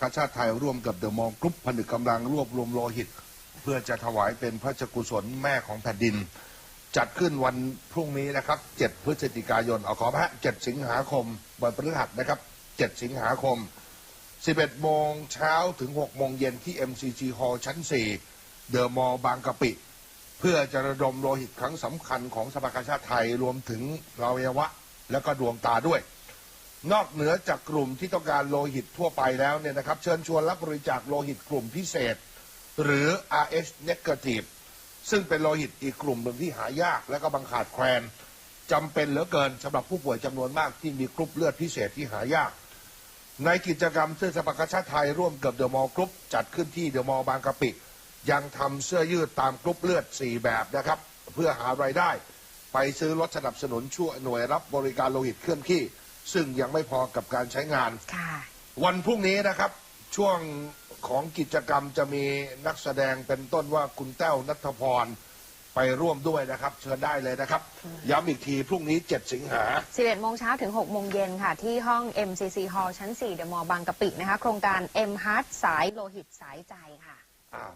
กาชาติไทยร่วมกับเดอะมองกรุ๊ปผนึกกำลังรวบรวมโลหิต เพื่อจะถวายเป็นพระราชกุศลแม่ของแผ่นดิน จัดขึ้นวันพรุ่งนี้นะครับ 7 พฤศจิกายนเอาขอพระ7สิงหาคม วันพฤหัสนะครับ 7 สิงหาคม 11 โมงเช้าถึง 6 โมงเย็นที่ MCG Hall ชั้น 4 เดอะมอลล์บางกะปิ เพื่อจะระดมโลหิตครั้งสำคัญของสภากาชาติไทยรวมถึงอวัยวะ และก็ดวงตาด้วย นอกเหนือจากกลุ่มที่ต้องการโลหิตทั่วไปแล้วเนี่ยนะครับ เชิญชวนรับบริจาคโลหิตกลุ่มพิเศษ หรือ RH negative ซึ่งเป็นโลหิตอีกกลุ่มหนึ่งที่หายากและก็บังขาดแคลนจำเป็นเหลือเกินสำหรับผู้ป่วยจำนวนมากที่มีกรุ๊ปเลือดพิเศษที่หายาก ในกิจกรรมเสื้อสภากชาติไทยร่วมกับเดอะมอลล์กรุ๊ปจัดขึ้นที่เดอะมอลล์บางกะปิ ยังทำเสื้อยืดตามกรุ๊ปเลือด 4 แบบนะครับ เพื่อหารายได้ ไปซื้อรถสนับสนุนช่วยหน่วยรับบริการโลหิตเคลื่อนที่ ซึ่งยังไม่พอกับการใช้งานค่ะวันพรุ่งนี้นะครับ ช่วงของกิจกรรมจะมีนักแสดงเป็นต้นว่าคุณแต้วนัทพรไปร่วมด้วยนะครับ เชิญได้เลยนะครับ ย้ำอีกทีพรุ่งนี้ 7 สิงหา 11โมงเช้าถึง 6 โมงเย็นค่ะ ที่ห้อง MCC Hall ชั้น 4 เดอะมอลล์บางกะปินะคะ โครงการ M Heart สายโลหิตสายใจค่ะอ้าว